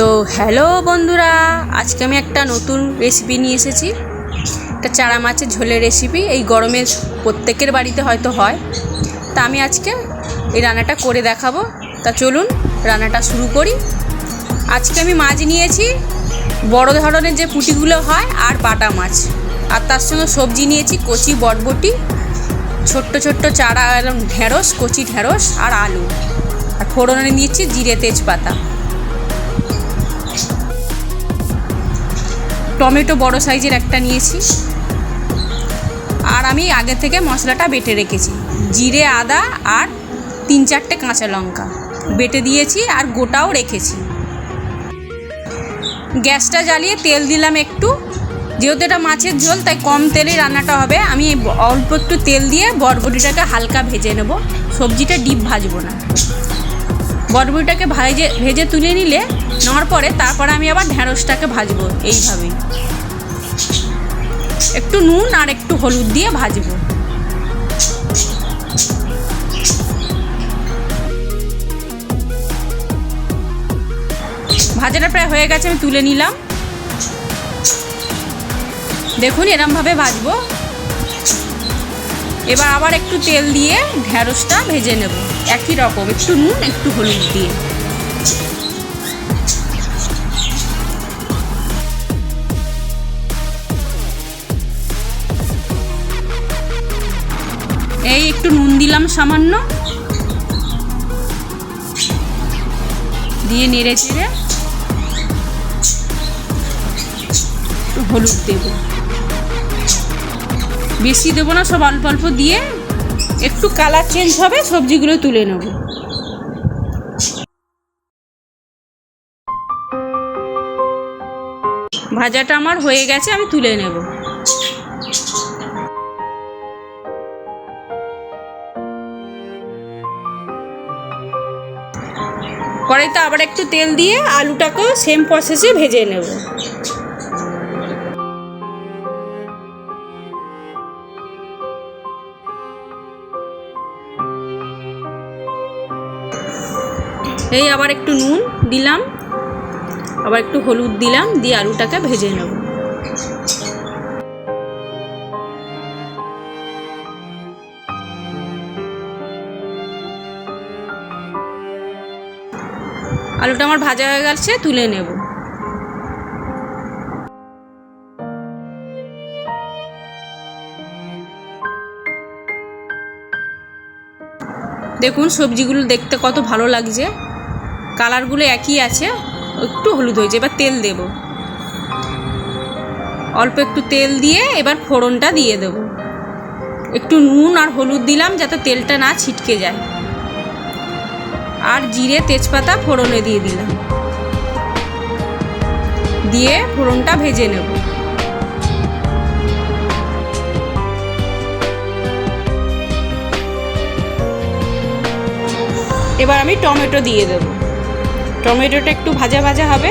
তো হ্যালো বন্ধুরা, আজকে আমি একটা নতুন রেসিপি নিয়ে এসেছি। একটা চারা মাছের ঝোলের রেসিপি এই গরমে প্রত্যেকের বাড়িতে হয়তো হয়। তা আমি আজকে এই রান্নাটা করে দেখাবো। তা চলুন রান্নাটা শুরু করি। আজকে আমি মাছ নিয়েছি, বড় ধরনের যে পুঁটিগুলো হয় আর বাটা মাছ। আর তার সঙ্গে সবজি নিয়েছি, কচি বটবটি, ছোট্ট ছোট্ট চারা এরকম ঢেঁড়স, কচি ঢেঁড়স আর আলু। আর ফোড়নে নিয়েছি জিরে তেজপাতা। টমেটো বড় সাইজের একটা নিয়েছি। আর আমি আগে থেকে মশলাটা বেটে রেখেছি। জিরে, আদা আর তিন চারটে কাঁচা লঙ্কা। বেটে দিয়েছি আর গোটাও রেখেছি। গ্যাসটা জ্বালিয়ে তেল দিলাম একটু। যেহেতু এটা মাছের ঝোল, তাই কম তেলেই রান্নাটা হবে। আমি অল্প একটু তেল দিয়ে বরবটিটাকে হালকা ভেজে নেব। সবজিটা ডিপ ভাজবো না। বরবটিটাকে ভেজে ভেজে তুলে নিলে নেওয়ার পরে তারপরে আমি আবার ঢ্যাঁড়সটাকে ভাজবো এইভাবেই একটু নুন আর একটু হলুদ দিয়ে ভাজবো। ভাজাটা প্রায় হয়ে গেছে, আমি তুলে নিলাম। দেখুন এরমভাবে ভাজবো। এবার আবার একটু তেল দিয়ে ঢ্যাঁড়সটা ভেজে নেব। একই রকম, একটু নুন, একটু হলুদ দিয়ে। এই একটু নুন দিলাম সামান্য। দিয়ে নেড়ে চেড়ে হলুদ দেবো। বেশি দেবো না, সব অল্প অল্প দিয়ে একটু কালার চেঞ্জ হবে, সবজিগুলো তুলে নেব। ভাজাটা আমার হয়ে গেছে, আমি তুলে নেব। কড়াইতে আবার একটু তেল দিয়ে আলুটাকেও সেম প্রসেসে ভেজে নেব। এই আবার একটু নুন দিলাম, আবার একটু হলুদ দিলাম, দিয়ে আলুটাকে ভেজে নেব। আলুটা আমার ভাজা হয়ে গেছে, তুলে নেব। দেখুন সবজিগুলো দেখতে কত ভালো লাগছে। কালারগুলো একই আছে, একটু হলুদ হয়েছে, এবার তেল দেব। অল্প একটু তেল দিয়ে এবার ফোড়নটা দিয়ে দেব। একটু নুন আর হলুদ দিলাম যাতে তেলটা না ছিটকে যায়। আর জিরে, তেজপাতা ফোড়নে দিয়ে দিলাম। দিয়ে ফোড়নটা ভেজে নেব। এবার আমি টমেটো দিয়ে দেবো। টমেটোটা একটু ভাজা ভাজা হবে।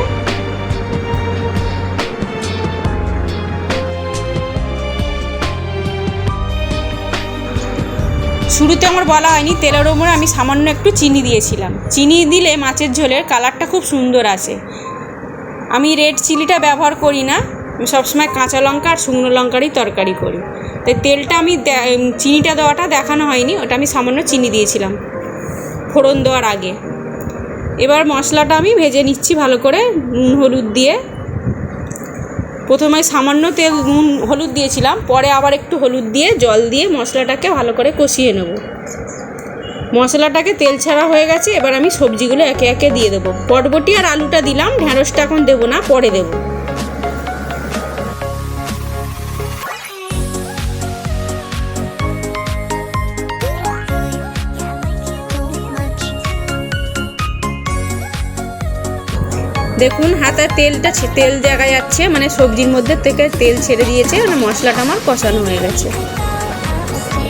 শুরুতে আমার বলা হয়নি, তেলের ওপরে আমি সামান্য একটু চিনি দিয়েছিলাম। চিনি দিলে মাছের ঝোলের কালারটা খুব সুন্দর আসে। আমি রেড চিলিটা ব্যবহার করি না, আমি সবসময় কাঁচা লঙ্কা আর শুকনো লঙ্কারই তরকারি করি। তাই তেলটা আমি চিনিটা দেওয়াটা দেখানো হয়নি, ওটা আমি সামান্য চিনি দিয়েছিলাম। ফোড়ন দেওয়ার আগে। এবার মশলাটা আমি ভেজে নিচ্ছি ভালো করে, নুন, হলুদ দিয়ে। প্রথমে সামান্য তেল, নুন, হলুদ দিয়েছিলাম, পরে আবার একটু হলুদ দিয়ে, জল দিয়ে মশলাটাকে ভালো করে কষিয়ে নেব। মশলাটাকে তেল ছাড়া হয়ে গেছে, এবার আমি সবজিগুলো একে একে দিয়ে দেবো। পটবটি আর আলুটা দিলাম ঢ্যাঁড়সটা এখন দেবো না, পরে দেবো। দেখুন হাতে তেলটা তেল দেখা যাচ্ছে মানে সবজির মধ্যে থেকে তেল ছেড়ে দিয়েছে মানে মশলাটা আমার কষানো হয়ে গেছে।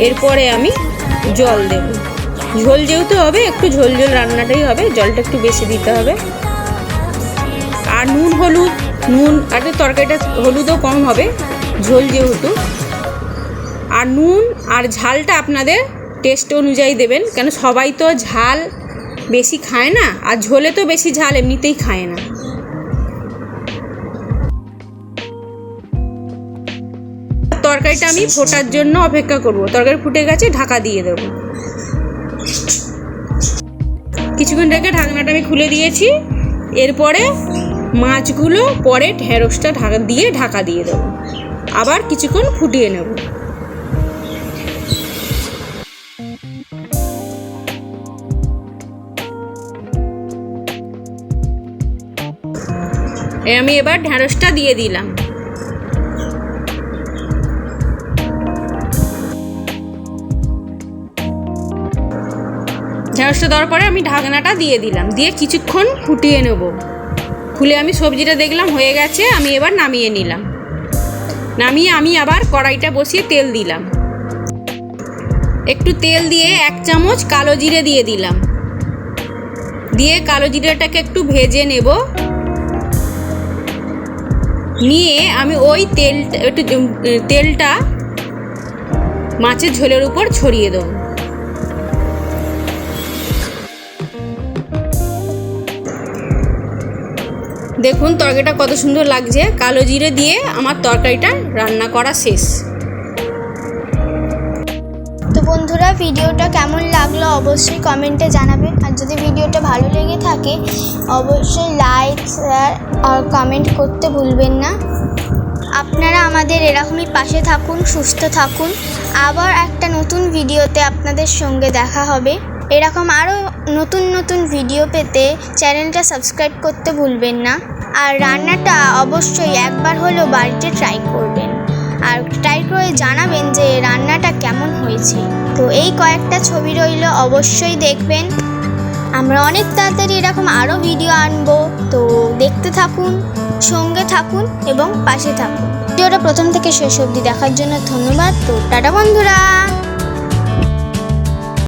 এরপরে আমি জল দেব। ঝোল যেহেতু হবে, একটু ঝোল ঝোল রান্নাটাই হবে, জলটা একটু বেশি দিতে হবে। আর নুন, হলুদ, নুন, আর তরকারিটা হলুদও কম হবে, ঝোল যেহেতু। আর নুন আর ঝালটা আপনাদের টেস্ট অনুযায়ী দেবেন, কেন সবাই তো ঝাল বেশি খায় না, আর ঝোলে তো বেশি ঝাল এমনিতেই খায় না। তরকারিটা আমি ফোটার জন্য অপেক্ষা করব। তরকারি ফুটে গেছে, ঢাকা দিয়ে দেবো। কিছুক্ষণ রেখে ঢাকনাটা আমি খুলে দিয়েছি। এরপরে মাছগুলো, পরে ঢেঁড়সটা ঢাকা, দিয়ে ঢাকা দিয়ে দেবো। আবার কিছুক্ষণ ফুটিয়ে নেব। আমি এবার ঢেঁড়সটা দিয়ে দিলাম। ঢেঁড়সটা দেওয়ার পরে আমি ঢাকনাটা দিয়ে দিলাম। দিয়ে কিছুক্ষণ ফুটিয়ে নেব। খুলে আমি সবজিটা দেখলাম, হয়ে গেছে, আমি এবার নামিয়ে নিলাম। নামিয়ে আমি আবার কড়াইটা বসিয়ে তেল দিলাম। একটু তেল দিয়ে এক চামচ কালো জিরে দিয়ে দিলাম। দিয়ে কালো জিরেটাকে একটু ভেজে নেব। নিয়ে আমি ওই তেল, একটু তেলটা মাছের ঝোলের উপর ছড়িয়ে দেবো। দেখুন তরকারিটা কত সুন্দর লাগছে। কালো জিরে দিয়ে আমার তরকারিটা রান্না করা শেষ। তো বন্ধুরা, ভিডিওটা কেমন লাগল অবশ্যই কমেন্টে জানাবে আর যদি ভিডিওটা ভালো লেগে থাকে, অবশ্যই লাইক আর কমেন্ট করতে ভুলবেন না। আপনারা আমাদের এরকমই পাশে থাকুন, সুস্থ থাকুন। আবার একটা নতুন ভিডিওতে আপনাদের সঙ্গে দেখা হবে। এরকম আরও নতুন নতুন ভিডিও পেতে চ্যানেলটা সাবস্ক্রাইব করতে ভুলবেন না। আর রান্নাটা অবশ্যই একবার হলেও বাড়িতে ট্রাই করবেন। আর ট্রাই করে জানাবেন যে রান্নাটা কেমন হয়েছে। তো এই কয়েকটা ছবি রইল, অবশ্যই দেখবেন। আমরা অনেক তাড়াতাড়ি এরকম আরও ভিডিও আনব। তো দেখতে থাকুন, সঙ্গে থাকুন এবং পাশে থাকুন। ভিডিওটা প্রথম থেকে শেষ অবধি দেখার জন্য ধন্যবাদ। তো টাটা বন্ধুরা!